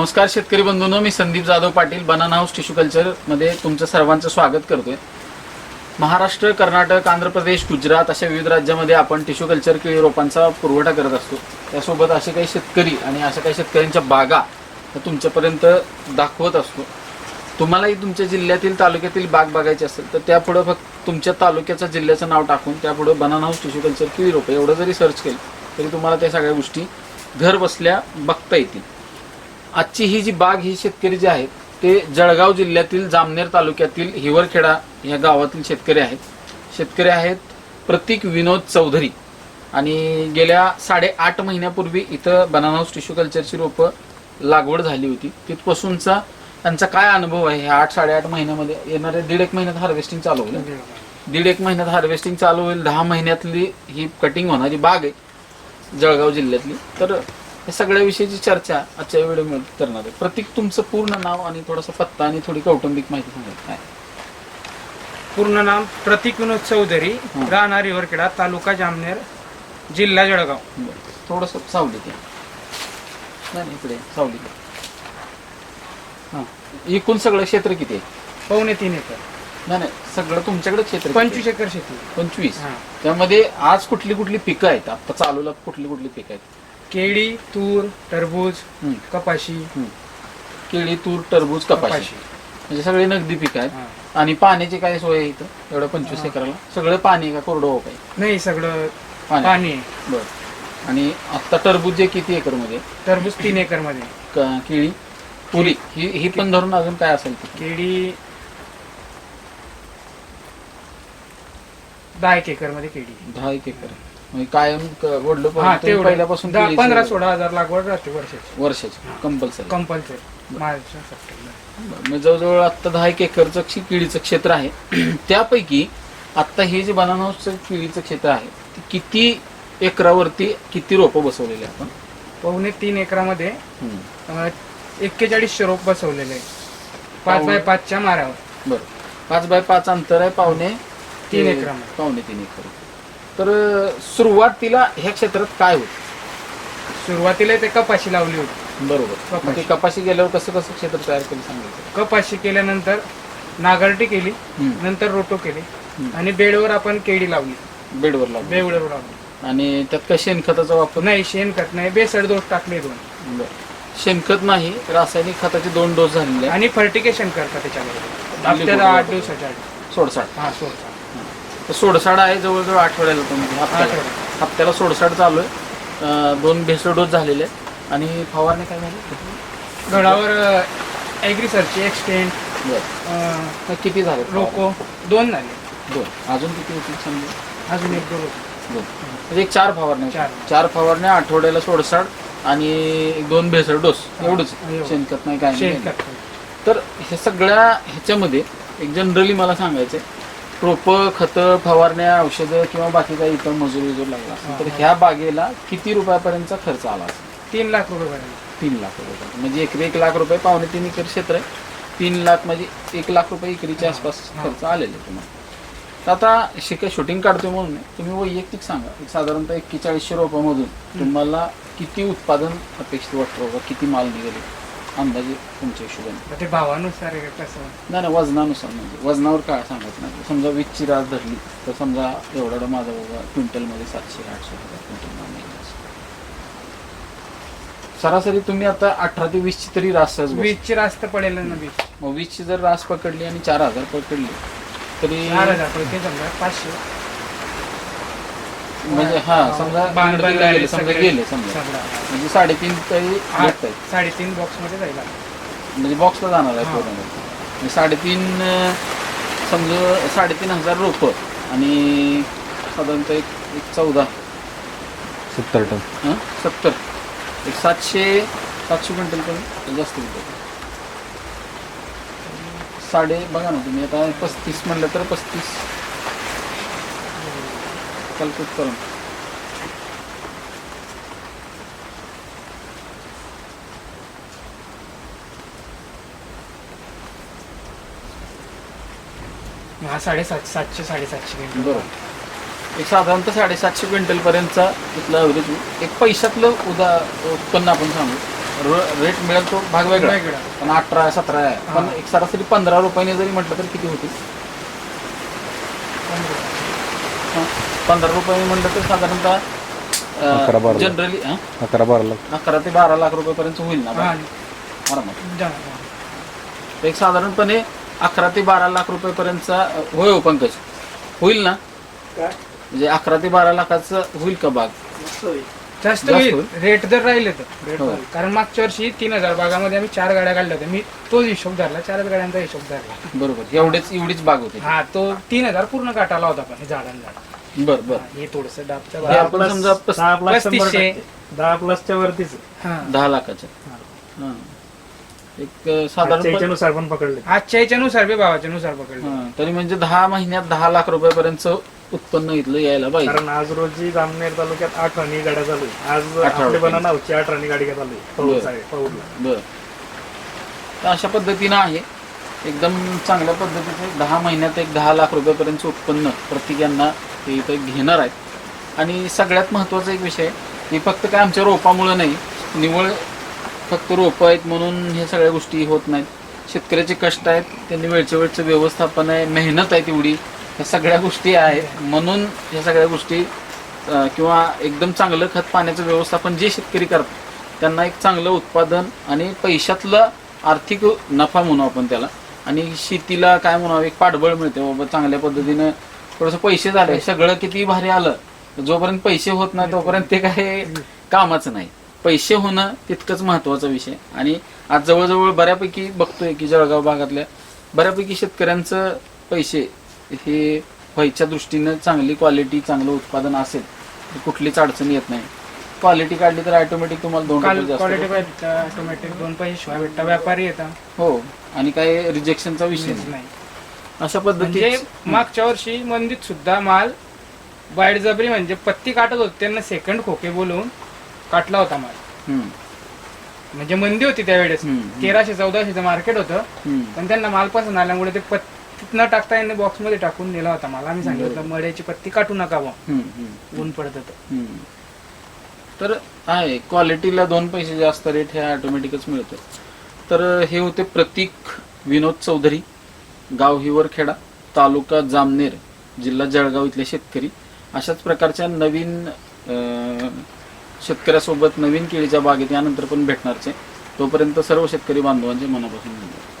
नमस्कार शेतकरी बंधूंनो मी Sandeep Jadhav Patil banana house tissue कल्चरमध्ये तुमचं सर्वांचं स्वागत करतोय. महाराष्ट्र कर्नाटक आंध्र प्रदेश गुजरात अशा विविध राज्यामध्ये आपण टिश्यू कल्चर केळी रोपांचा पुरवठा करत असतो. त्यासोबत असे काही शेतकरी आणि अशा काही शेतकऱ्यांच्या बागा तुमच्यापर्यंत दाखवत असतो. तुम्हालाही तुमच्या जिल्ह्यातील तालुक्यातील बाग बघायची असेल तर त्यापुढं फक्त तुमच्या तालुक्याचं जिल्ह्याचं नाव टाकून त्यापुढं बनाना हाऊस टिश्यू कल्चर केळी रोपं एवढं जरी सर्च केलं तरी तुम्हाला त्या सगळ्या गोष्टी घर बसल्या बघता येतील. आजची ही जी बाग ही शेतकरी जे आहेत ते जळगाव जिल्ह्यातील जामनेर तालुक्यातील हिवरखेडा या गावातील शेतकरी आहेत. शेतकरी आहेत प्रतीक विनोद चौधरी. आणि गेल्या साडेआठ महिन्यापूर्वी इथं बनाना हाऊस टिश्यू कल्चरची रोपं लागवड झाली होती. तिथपासूनचा त्यांचा काय अनुभव आहे? ह्या आठ साडेआठ महिन्यामध्ये येणाऱ्या दीड एक महिन्यात हार्वेस्टिंग चालू होईल. दीड एक महिन्यात हार्वेस्टिंग चालू होईल. दहा महिन्यातली ही कटिंग होणारी बाग आहे जळगाव जिल्ह्यातली. तर या सगळ्याविषयीची चर्चा आजच्या व्हिडिओ करणार आहे. प्रतीक तुमचं पूर्ण नाव आणि थोडासा पत्ता आणि थोडी कौटुंबिक माहिती सांगायची काय? पूर्ण नाम प्रतीक विनोद चौधरी हं. राहणार तालुका जामनेर जिल्हा जळगाव. बरं. थोडंसं सावलीत या नाही नाही, इकडे सावलीत हां. एकूण सगळं क्षेत्र किती आहे? पावणे तीन एकर. नाही नाही सगळं तुमच्याकडे क्षेत्र किती पंचवीस? एकर शेती. पंचवीस. हा. त्यामध्ये आज कुठली कुठली पिकं आहेत? आता चालूला कुठली कुठली पिकं आहेत? केळी तूर टरबूज कपाशी. केळी तूर टरबूज कपाशी. म्हणजे सगळी नगदी पिकं आहेत. आणि पाण्याची काय सोय आहे इथं? एवढं पंचवीस हा. एकराला. सगळं पाणी आहे का? कोरडं काय नाही सगळं पाणी. पाणी आहे. बर. आणि आता टरबूज जे किती एकरमध्ये टरबूज तीन एकरमध्ये क- केळी? पुरी ही ही पण धरून अजून काय असेल? ते? केळी दहा एक एकरमध्ये केळी दहा एक एकर. आहे. म्हणजे कायम क- वडलं हा पण तुम्ही तेवढं. पहिल्यापासून दहा- केळीचं- पंधरा सोळा हजार लागवड राहते वर्षाची. वर्षाची कंपल्सरी कंपल्सरी मार्च सप्टेंबर. म्हणजे जवळजवळ आता दहा एक एकरचं क्षे- केळीचं क्षेत्र आहे. त्यापैकी आता हे जे बनानाचं केळीचं क्षेत्र आहे ते किती एकरावरती किती रोपं बसवलेली आपण? पावणे तीन एकरामध्ये हम्म. एक्केचाळीसशे रोप बसवलेले आहे. पाच बाय पाचच्या माऱ्यावर. बरं. पाच बाय पाच अंतर आहे पावणे तीन एकरामध्ये. पावणे तीन एकर. तर सुरुवातीला ह्या क्षेत्रात काय होत? सुरुवातीला ते कपाशी लावली होती. बरोबर. कपाशी. मग ते कपाशी गेल्यावर कसं कसं क्षेत्र तयार केलं सांगायचं? कपाशी केल्यानंतर नागरटी केली हम्म. नंतर रोटो केली हम्म. आणि बेडवर आपण केळी लावली. बेडवर लावलं. बेडवर लावली. आणि त्यात काय शेणखताचा वापर? नाही शेणखत नाही. बेसड दोष टाकले दोन. बरं. शेणखत नाही रासायनिक खताचे दोन डोस झालेले आणि फर्टिकेशन करतात त्याच्यामध्ये. आठ? दिवसाच्या आधी. सोडसाड हा सोडता तर सोडसाड आहे जवळजवळ आठवड्याला तुम्ही हप्त्याला. आठवड्याला. हप्त्याला सोडसाड चालू आहे. अं, दोन भेसळ डोस झालेले आहेत. आणि फवारणी काय झाली? गडावर ॲग्रिसरची एक्सटेंड बरं. तर किती झाले? रोको दोन झाले. दोन. अजून किती होतील समजा? अजून एक दोन होते. दोन म्हणजे एक चार फवारण्या चार. चार फवारण्या आठवड्याला सोडसाड आणि एक दोन भेसळ डोस. एवढंच. एवढं. शेणखत नाही काय नाही. शेणखत तर हे सगळ्या ह्याच्यामध्ये एक जनरली मला सांगायचं रोपं खतं फवारण्या औषधं किंवा बाकी काही इतर मजूर विजूर लागला असेल तर. ह्या बागेला किती रुपयापर्यंतचा खर्च आला असेल तीन लाख रुपये तीन लाख रुपये म्हणजे एकरी एक लाख रुपये पावणे तीन एकर क्षेत्र आहे तीन लाख म्हणजे एक लाख रुपये एकरीच्या. आसपास. खर्च आलेले आहे तुम्हाला तर आता शिका शूटिंग काढतोय म्हणून नाही. तुम्ही वैयक्तिक सांगा एक साधारणतः एक्केचाळीसशे रोपामधून तुम्हाला किती उत्पादन अपेक्षित वाटतं बाबा किती माल निघेल अंदाजे तुमच्या हिशोबाने. तर ते भावानुसार आहे का कसं? नाही नाही वजनानुसार म्हणजे वजनावर काय सांगत नाही. समजा वीसची रास धरली तर समजा एवढा माझा बाबा क्विंटलमध्ये सातशे आठशे हजार क्विंटल माल निघाला असेल. सरासरी तुम्ही आता अठरा ते वीसची तरी रास सहज बसते. वीसची रास्त पडेल ना वीस. मग वीसची जर रास पकडली आणि चार हजार पकडली तरी चार हजार पैकी समजा पाचशे. म्हणजे हा समजा बांध गेले समजा सगळे- गेले समजा. सगळं. म्हणजे साडेतीन तरी साडेतीन बॉक्समध्ये जाईल म्हणजे बॉक्सला जाणार आहे हा. पूर्ण म्हणजे साडेतीन अं, समजा साडेतीन हजार रोपं आणि साधारणतः एक एक चौदा. सत्तर टन. हं? सत्तर. एक सातशे सातशे क्विंटल पण जास्त होतं साडे बघा ना तुम्ही आता पस्तीस म्हणलं तर पस्तीस. कल्पित करून. हा साडेसात सातशे साडेसातशे क्विंटल. बरोबर. एक साधारणतः साडेसातशे क्विंटल पर्यंतचा इथला ॲव्हरेज एक पैशातलं उदा उत्पन्न आपण सांगू. रेट मिळेल तो भाग वेगळा. पण अठरा सतरा आहे. पण. एक सरासरी पंधरा रुपयाने जरी म्हटलं तर किती होतील हा, पंधरा रुपयाने म्हटलं तर अकरा बारा साधारणतः लाख. जनरली अकरा बारा लाख. अकरा ते बारा लाख रुपयापर्यंत होईल ना हा. आरामात एक साधारणपणे अकरा ते बारा लाख रुपयेपर्यंतचा अ, होय हो पंकज. होईल ना? म्हणजे अकरा ते बारा लाखाचं होईल का बाग? जास्त जास्त होईल. होईल? रेट जर राहिले तर. रेट हो. होईल. कारण मागच्या वर्षी तीन हजार बागामध्ये आम्ही चार गाड्या काढल्या होत्या. मी तोच हिशोब धरला. चारच गाड्यांचा हिशोब धरला. बरोबर. एवढेच एवढीच बाग होते. हा तो तीन हजार पूर्ण काटाला होता पण हे झाडांना. बर बर हे थोडस डाबच्या हे बागा- आपण समजा पस- दहा प्लस शंभर पस्तीसशे. टक्के. दहा प्लसच्या वरतीच हा. दहा लाखाचं हा. एक अ, साधारण आजच्या याच्यानुसार पण पकडले आजच्या याच्यानुसार बी भावाच्या नुसार पकडले हा, तरी म्हणजे दहा महिन्यात दहा लाख रुपयापर्यंत उत्पन्न इथलं यायला पाहिजे कारण आज रोजी जामनेर तालुक्यात आठ राणी गाड्या चालू आहे. आज अठरा आपले नावची आठ राणी गाडी चालू आहे. पौड बरं. साहेब, पौडला. बर तर अशा पद्धतीनं आहे एकदम चांगल्या पद्धतीचे दहा महिन्यात एक दहा लाख रुपयापर्यंतचं उत्पन्न प्रत्येकांना ते इथं घेणार आहेत. आणि सगळ्यात महत्त्वाचा एक विषय की फक्त काय आमच्या रोपामुळं नाही निवळ फक्त रोपं आहेत म्हणून हे सगळ्या गोष्टी होत नाहीत. शेतकऱ्याचे कष्ट आहेत त्यांनी वेळच्या वेळचं व्यवस्थापन आहे मेहनत आहे तेवढी ह्या सगळ्या गोष्टी आहेत. म्हणून ह्या सगळ्या गोष्टी किंवा एकदम चांगलं खत पाण्याचं व्यवस्थापन जे शेतकरी करतात त्यांना एक चांगलं उत्पादन आणि पैशातलं आर्थिक नफा म्हणू आपण त्याला. आणि शेतीला काय म्हणावं एक पाठबळ मिळते बाबा चांगल्या पद्धतीनं थोडंसं पैसे झाले सगळं किती भारी आलं. जोपर्यंत पैसे होत नाही तोपर्यंत ते काय कामाचं नाही. पैसे होणं तितकंच महत्त्वाचा विषय. आणि आज जवळजवळ बऱ्यापैकी बघतोय की जळगाव भागातल्या बऱ्यापैकी शेतकऱ्यांचं पैसे हे व्हायच्या दृष्टीनं चांगली क्वालिटी चांगलं उत्पादन असेल तर कुठलीच अडचण येत नाही. क्वालिटी काढली तर ऑटोमॅटिक तुम्हाला दोन क्वालिटी ऑटोमॅटिक दोन पैसे शिवाय भेटता व्यापारी येतात. हो. आणि काय रिजेक्शनचा विषय नाही. अशा म्हणजे पद्धतीने मागच्या वर्षी मंदीत सुद्धा माल वाईट जबरी म्हणजे पत्ती काटत होते त्यांना सेकंड खोके बोलवून काटला होता माल. हम्म, म्हणजे मंदी होती त्यावेळेस. हम्म. तेराशे चौदाशेचं मार्केट होतं. हम्म. पण त्यांना माल पसंत आल्यामुळे ते पत्तीत न टाकता यांनी बॉक्समध्ये टाकून दिला होता मला. आम्ही सांगितलं मड्याची पत्ती काटू नका बुवा. हम्म, हम्म. ऊन पडत होतं. हम्म. तर आहे क्वालिटीला दोन पैसे जास्त रेट हे ऑटोमॅटिकच मिळतं तर हे होते प्रतीक विनोद चौधरी. गाव हिवरखेडा तालुका जामनेर जिल्हा जळगाव इथले शेतकरी. अशाच प्रकारच्या नवीन शेतकऱ्यासोबत नवीन केळीच्या बागेत यानंतर पण भेटणारचे तोपर्यंत सर्व शेतकरी बांधवांचे मनापासून धन्यवाद.